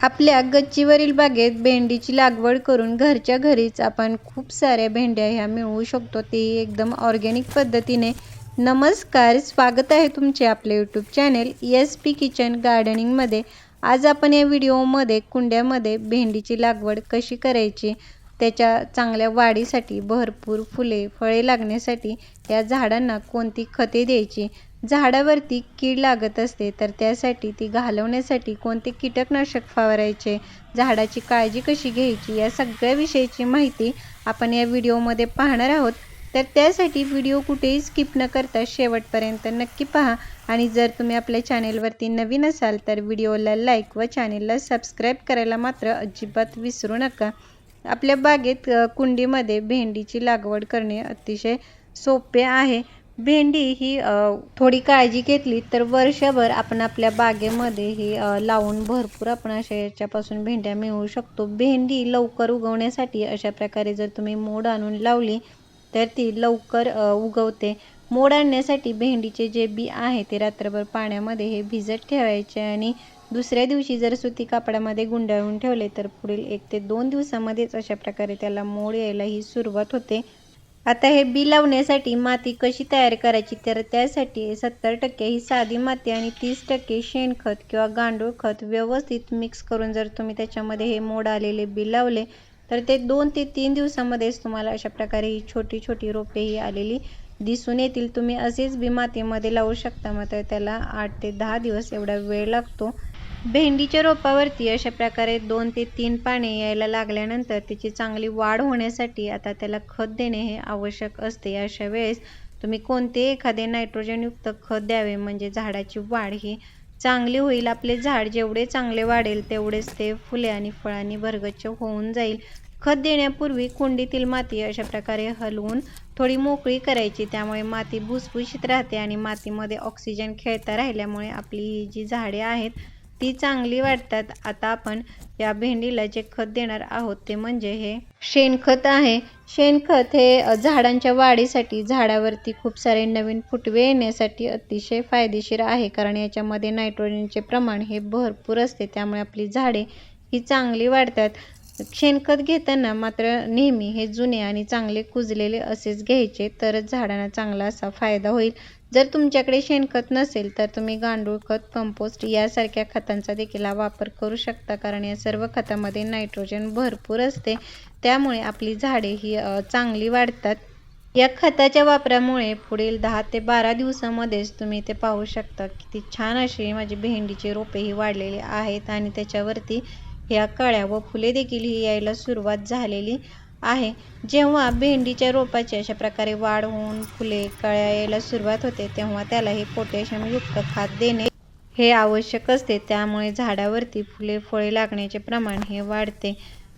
आपल्या गच्चीवरील बागेत भेंडीची लागवड करून घरच्या घरीच आपण खूप साऱ्या भेंड्या ह्या मिळवू शकतो. ते एकदम ऑर्गॅनिक पद्धतीने. नमस्कार स्वागत आहे तुमचे आपले YouTube channel S P kitchen गार्डनिंगमध्ये आज आपण या व्हिडिओमध्ये कुंड्यामध्ये भेंडीची लागवड कशी करायची त्याच्या चांगल्या वाढीसाठी भरपूर फुले फळे लागण्यासाठी त्या झाडांना कोणती खते द्यायची? झाडावरती कीड लागत असते तर त्यासाठी ती घालवण्यासाठी कोणते कीटकनाशक फवारायचे? झाडाची काळजी कशी घ्यायची? या सगळ्या विषयीची माहिती आपण या व्हिडिओमध्ये पाहणार आहोत. तर त्यासाठी व्हिडिओ कुठेही स्किप न करता शेवटपर्यंत नक्की पहा. आणि जर तुम्ही आपल्या चॅनेलवरती नवीन असाल तर व्हिडिओला लाईक व चॅनेलला सबस्क्राईब करायला मात्र अजिबात विसरू नका. आपल्या बागेत कुंडीमध्ये भेंडीची लागवड करणे अतिशय सोपे आहे. भेंडी ही थोडी काळजी घेतली तर वर्षभर आपण आपल्या बागेमध्ये ही लावून भरपूर आपण अशा याच्यापासून भेंड्या मिळवू शकतो. भेंडी लवकर उगवण्यासाठी अशा प्रकारे जर तुम्ही मोड आणून लावली तर ती लवकर उगवते. मोड आणण्यासाठी भेंडीचे जे बी आहे ते रात्रभर पाण्यामध्ये हे भिजत ठेवायचे आणि दुसऱ्या दिवशी जर सुती कापडामध्ये गुंडाळून ठेवले तर पुढील एक ते दोन दिवसामध्येच अशा प्रकारे त्याला मोड यायला ही सुरुवात होते. आता हे बी लावण्यासाठी माती कशी तयार करायची? तर त्यासाठी सत्तर टक्के ही साधी माती आणि तीस टक्के शेणखत किंवा गांडूळ खत व्यवस्थित मिक्स करून जर तुम्ही त्याच्यामध्ये हे मोड आलेले बी लावले तर ते दोन ते तीन दिवसामध्येच तुम्हाला अशा प्रकारे ही छोटी छोटी रोपे ही आलेली दिसून येतील. तुम्ही असेच बी मातीमध्ये लावू शकता मात्र त्याला आठ ते दहा दिवस एवढा वेळ लागतो. भेंडीच्या रोपावरती अशा प्रकारे दोन ते तीन पाने यायला लागल्यानंतर त्याची चांगली वाढ होण्यासाठी आता त्याला खत देणे हे आवश्यक असते. अशा वेळेस तुम्ही कोणते एखादे नायट्रोजनयुक्त खत द्यावे? म्हणजे झाडाची वाढ ही चांगली होईल. आपले झाड जेवढे चांगले वाढेल तेवढेच ते फुले आणि फळांनी भरगच्च होऊन जाईल. खत देण्यापूर्वी कुंडीतील माती अशा प्रकारे हलवून थोडी मोकळी करायची. त्यामुळे माती भुसभुशीत राहते आणि मातीमध्ये ऑक्सिजन खेळता राहिल्यामुळे आपली ही जी झाडे आहेत ती चांगली वाटतात. आता आपण या भेंडीला जे खत देणार आहोत ते म्हणजे हे शेणखत आहे. शेणखत हे झाडांच्या वाढीसाठी झाडावरती खूप सारे नवीन फुटवे येण्यासाठी अतिशय फायदेशीर आहे. कारण याच्यामध्ये नायट्रोजनचे प्रमाण हे भरपूर असते. त्यामुळे आपली झाडे ही चांगली वाढतात. शेणखत घेताना मात्र नेहमी हे जुने आणि चांगले कुजलेले असेच घ्यायचे तरच झाडांना चांगला असा फायदा होईल. जर तुमच्याकडे शेणखत नसेल तर तुम्ही गांडूळ खत कंपोस्ट यासारख्या खतांचा देखील वापर करू शकता कारण या सर्व खतामध्ये नायट्रोजन भरपूर असते. त्यामुळे आपली झाडे ही चांगली वाढतात. या खताच्या वापरामुळे पुढील दहा ते बारा दिवसामध्येच तुम्ही ते पाहू शकता. किती छान अशी माझी भेंडीचे रोपे ही वाढलेली आहेत आणि त्याच्यावरती ह्या कळ्या व फुले देखील ही यायला सुरुवात झालेली आहे. जेव्हा भेंडीच्या रोपाची अशा प्रकारे वाढ होऊन फुले कळ्या यायला सुरुवात होते तेव्हा त्याला हे पोटॅशियमयुक्त खाद देणे हे आवश्यक असते. त्यामुळे झाडावरती फुले फळे लागण्याचे प्रमाण हे वाढते.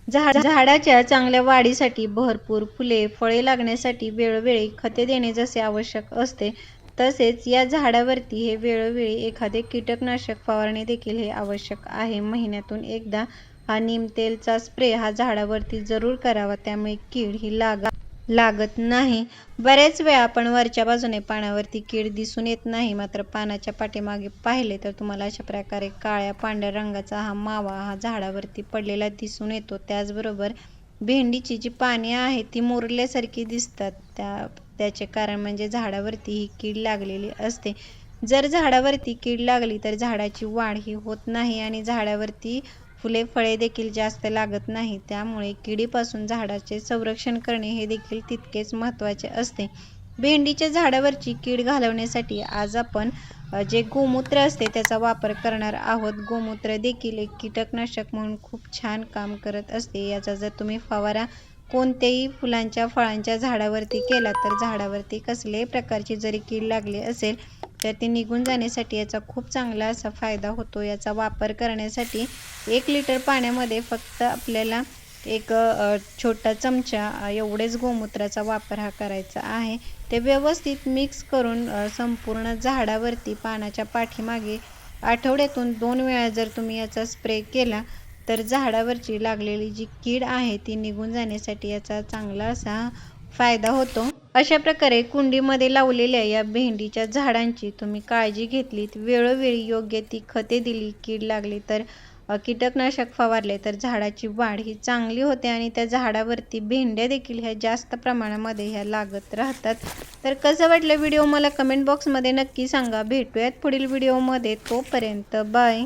झाड झाडाच्या चांगल्या वाढीसाठी भरपूर फुले फळे लागण्यासाठी वेळोवेळी खते देणे जसे आवश्यक असते तसेच या झाडावरती हे वेळोवेळी एखादे कीटकनाशक फवारणी देखील हे आवश्यक आहे. महिन्यातून एकदा हा तेलचा स्प्रे हा झाडावरती जरूर करावा. त्यामुळे कीड ही लागा लागत नाही. बऱ्याच वेळा आपण वरच्या बाजूने पानावरती कीड दिसून येत नाही. मात्र पानाच्या पाठीमागे पाहिले तर तुम्हाला अशा प्रकारे काळ्या पांढऱ्या रंगाचा हा मावा हा झाडावरती पडलेला दिसून येतो. त्याचबरोबर भेंडीची जी पाने आहेत ती मुरल्यासारखी दिसतात. त्या त्याचे कारण म्हणजे झाडावरती ही कीड लागलेली असते. जर झाडावरती कीड लागली तर झाडाची वाढ ही होत नाही आणि झाडावरती फुले फळे देखील जास्त लागत नाही. त्यामुळे किडीपासून झाडाचे संरक्षण करणे हे देखील तितकेच महत्त्वाचे असते. भेंडीच्या झाडावरची कीड घालवण्यासाठी आज आपण जे गोमूत्र असते त्याचा वापर करणार आहोत. गोमूत्र देखील एक कीटकनाशक म्हणून खूप छान काम करत असते. याचा जर तुम्ही फवारा कोणत्याही फुलांच्या फळांच्या झाडावरती केला तर झाडावरती कसल्याही प्रकारची जरी कीड लागली असेल तर ती निघून जाण्यासाठी याचा खूप चांगला असा फायदा होतो. याचा वापर करण्यासाठी एक लिटर पाण्यामध्ये फक्त आपल्याला एक छोटा चमचा एवढेच गोमूत्राचा वापर हा करायचा आहे. ते व्यवस्थित मिक्स करून संपूर्ण झाडावरती पानाच्या पाठीमागे आठवड्यातून दोन वेळा जर तुम्ही याचा स्प्रे केला तर झाडावरची लागलेली जी कीड आहे ती निघून जाण्यासाठी याचा चांगला असा फायदा होतो. अशा प्रकारे कुंडीमध्ये लावलेल्या या भेंडीच्या झाडांची तुम्ही काळजी घेतलीत. वेळोवेळी योग्य ती खते दिली कीड लागली तर कीटकनाशक फवारले तर झाडाची वाढ ही चांगली होते आणि त्या झाडावरती भेंड्या देखील ह्या जास्त प्रमाणामध्ये ह्या लागत राहतात. तर कसं वाटलं व्हिडिओ? मला कमेंट बॉक्समध्ये नक्की सांगा. भेटूयात पुढील व्हिडिओमध्ये. तोपर्यंत बाय.